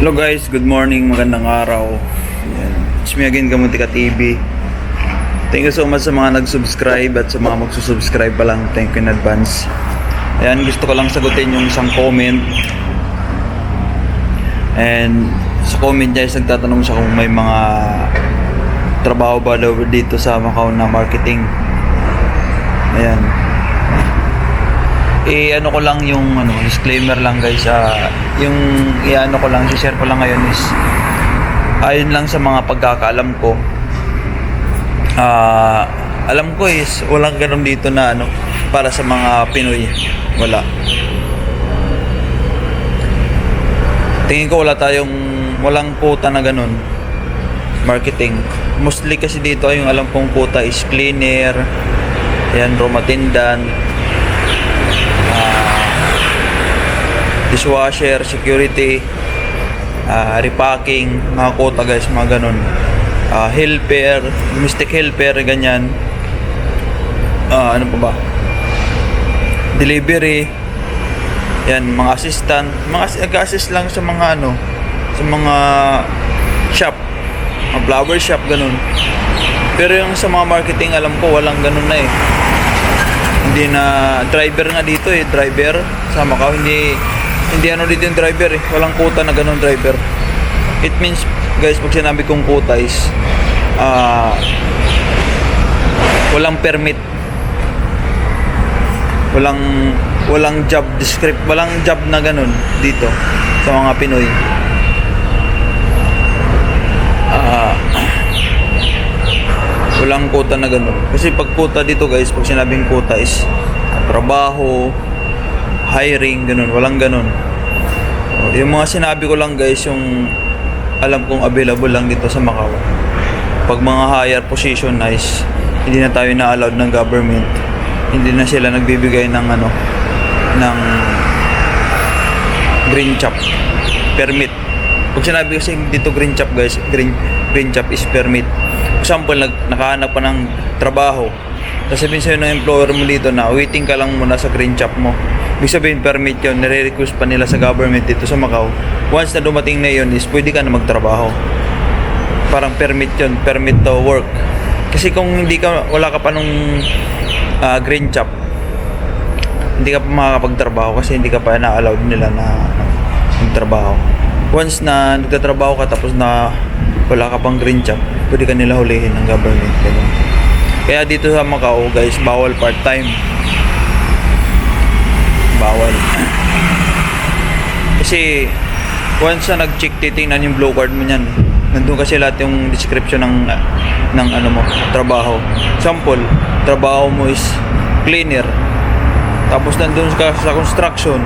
Hello guys, good morning, magandang araw. Yan. It's me again, Kamuntika TV. Thank you so much sa mga nag-subscribe at sa mga magsusubscribe pa lang. Thank you in advance. Ayan, gusto ko lang sagutin yung isang comment. And sa comment niya is nagtatanong siya kung may mga trabaho ba daw dito sa Macau na marketing. Ayan. Eh ano ko lang yung ano disclaimer lang guys ah yung i-ano ko lang i-share ko lang ngayon is ayon lang sa mga pagkakaalam ko ah alam ko is walang ganun dito na ano para sa mga Pinoy wala. Tingin ko wala tayong walang quota na ganun marketing. Mostly kasi dito yung alam kong quota is cleaner yan room attendant dishwasher, security, ah, repacking, mga quota guys, mga ganun. Ah, helper, domestic helper, ganyan. Ah, ano pa ba? Delivery. Yan, mga assistant. Mga assi- nag-assist lang sa mga ano, sa mga shop. Mga flower shop, ganun. Pero yung sa mga marketing, alam ko, walang ganun na eh hindi na driver nga dito eh driver sa Macau hindi hindi ano dito yung driver eh. Walang quota na ganun driver. It means guys pag sinabi kong quota is ah walang permit. Walang walang job descript walang job na ganun dito sa mga Pinoy. Ah walang quota na ganun. Kasi pag quota dito guys, pag sinabing quota is trabaho, hiring, ganun. Walang ganun. O, Yung mga sinabi ko lang guys, yung alam kong available lang dito sa Macau. Pag mga higher position is hindi na tayo na allowed ng government. Hindi na sila nagbibigay ng ano ng green chop permit. Pag sinabi kasi dito green chop guys, green green chop is permit. Example, nag, nakahanap ka ng trabaho. Tapos sabihin sa'yo ng employer mo dito na waiting ka lang muna sa green chop mo. Ibig sabihin permit yun, nire-request pa nila sa government dito sa Macau. Once na dumating na yun is pwede ka na magtrabaho. Parang permit yun, permit to work. Kasi kung hindi ka, wala ka pa nung ah, green chop, hindi ka pa makakapagtrabaho kasi hindi ka pa na-allowed nila na magtrabaho. Once na nagtatrabaho ka tapos na wala ka pang green job, pwede ka nila hulihin ng government. Ganun. Kaya dito sa Macau, guys, bawal part-time. Bawal. kasi once na nag-check, titingnan yung blue card mo niyan. Nandun kasi lahat yung description ng ng ano mo, trabaho. Example, trabaho mo is cleaner. Tapos nandun ka sa construction,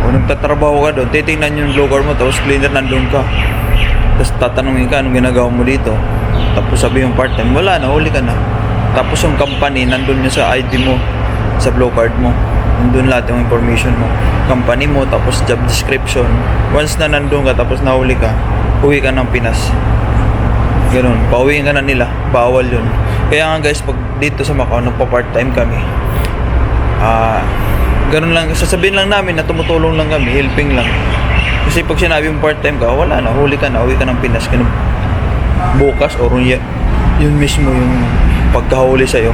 o nagtatrabaho ka doon, titingnan yung blue card mo, tapos cleaner nandun ka. Tapos tatanungin ka, anong ginagawa mo dito? Tapos sabi yung part-time, wala na, huli ka na. Tapos yung company, nandun yun sa ID mo, sa blue card mo. Nandun lahat yung information mo. Company mo, tapos job description. Once na nandun ka, tapos nahuli ka, uwi ka ng Pinas. Ganun, pauwiin ka na nila. Bawal yun. Kaya nga guys, pag dito sa Macau, nagpa-part-time kami. Ah, ganun lang. Sasabihin lang namin na tumutulong lang kami, helping lang. Kasi pag sinabi yung part-time ka, wala na, huli ka na, uwi ka ng Pinas. Ganun. Bukas, or yun mismo yung pagkahuli sa'yo.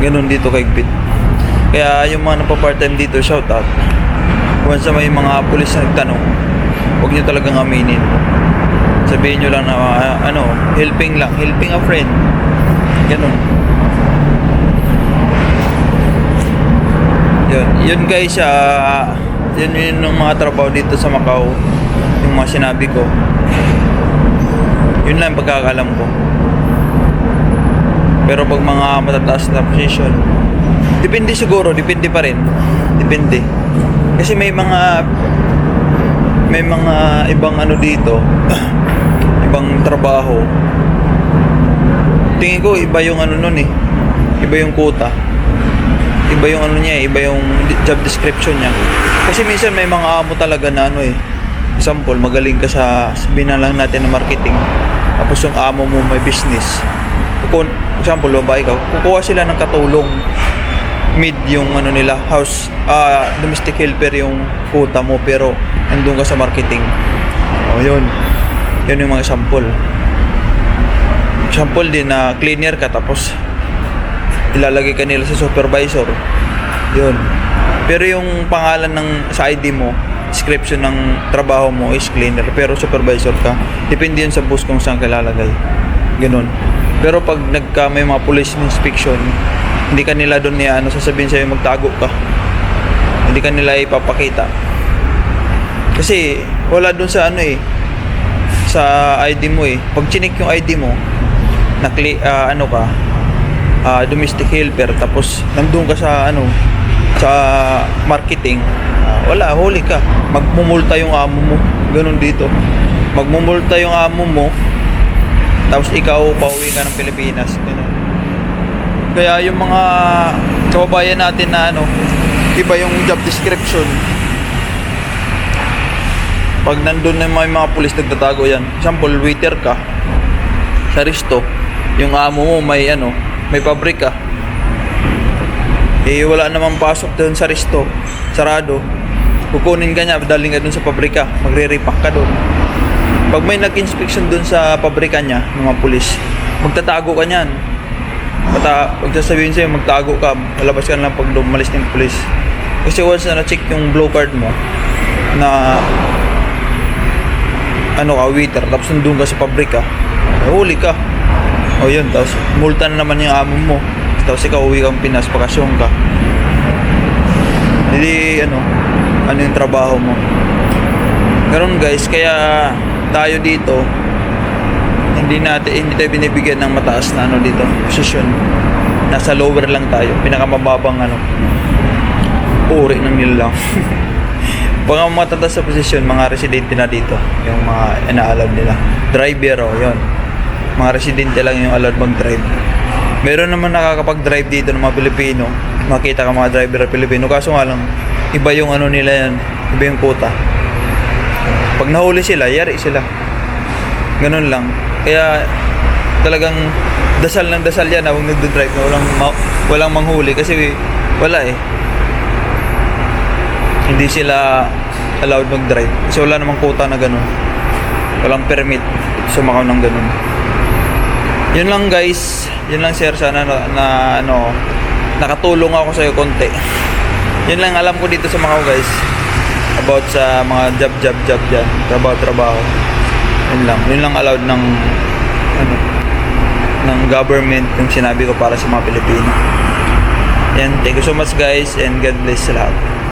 Ganun dito kay Bit. Kaya yung mga nagpa-part-time dito, shout out. Once na may mga pulis na nagtanong, huwag nyo talagang aminin. Sabihin nyo lang na, ah, ano, helping lang, helping a friend. Ganun. Yun, yun guys, ah, yun yun yung mga trabaho dito sa Macau. Yung mga sinabi ko. Yun lang ang pagkakalam ko. Pero pag mga matataas na position, depende siguro, depende pa rin. Depende. Kasi may mga may mga ibang ano dito, ibang trabaho. Tingin ko iba yung ano nun eh. Iba yung quota iba yung ano niya eh, iba yung job description niya. Kasi minsan may mga amo talaga na ano eh. Example, magaling ka sa sabihin na lang natin na marketing. Tapos yung amo mo may business. Kung, example, babae ka, kukuha sila ng katulong mid yung ano nila house ah domestic helper yung quota mo pero nandun ka sa marketing O yun. Yun yung mga sample. Sample din na cleaner ka tapos ilalagay ka nila sa supervisor. Yun. Pero yung pangalan ng sa ID mo, description ng trabaho mo is cleaner pero supervisor ka. Depende yun sa bus kung saan ka lalagay. Ganun. Pero pag nagka may mga police inspection, hindi ka nila doon niya ano sasabihin sa'yo magtago ka. Hindi ka nila ipapakita. Kasi wala doon sa ano eh sa ID mo eh. Pag chinik yung ID mo, na ah, ano ka, ah, domestic helper tapos nandun ka sa ano sa marketing ah, wala huli ka magmumulta yung amo mo ganun dito magmumulta yung amo mo tapos ikaw pauwi ka ng Pilipinas ganun. Kaya yung mga kababayan natin na ano iba yung job description. Pag nandun na may mga pulis nagtatago yan. Example waiter ka sa resto yung amo mo may ano may pabrika. Eh wala namang pasok doon sa resto sarado. Kukunin ka niya daling ka doon sa pabrika magre-repack ka doon pag may nag-inspection doon sa pabrika niya mga pulis magtatago ka niyan Pata, pag sasabihin sa'yo magtago ka lalabas ka na lang pag lumalis ng pulis kasi once na na-check yung blue card mo na ano ka, waiter, tapos nandun ka sa pabrika, huli ka. O yun, tapos multa na naman yung amo mo. Tapos ikaw uwi kang Pinas, bakasyon ka. Hindi, ano, ano yung trabaho mo. Ganun guys, kaya tayo dito, hindi natin, hindi tayo binibigyan ng mataas na ano dito, posisyon. Nasa lower lang tayo, pinakamababang ano, uri ng nila lang. Pag ang matataas sa posisyon, mga residente na dito, yung mga ina-allowed nila. Driver, oh, yun. Mga residente lang yung allowed mag-drive. Meron naman nakakapag-drive dito ng mga Pilipino. Makita ka mga driver na Pilipino. Kaso nga lang, iba yung ano nila yan. Iba yung quota. Pag nahuli sila, yari sila. Ganun lang. Kaya talagang dasal ng dasal yan habang nagdo-drive na walang, ma- walang manghuli kasi wala eh hindi sila allowed mag-drive. Kasi wala namang quota na ganun. Walang permit sumakaw ng ganun. Yun lang guys. Yun lang sir. Sana na, na ano, nakatulong ako sa'yo konti. Yun lang alam ko dito sa Macau guys. About sa mga job, job, job dyan. Trabaho, trabaho. Yun lang. Yun lang allowed ng ano, ng government yung sinabi ko para sa mga Pilipino. Yan. Thank you so much guys and God bless lahat.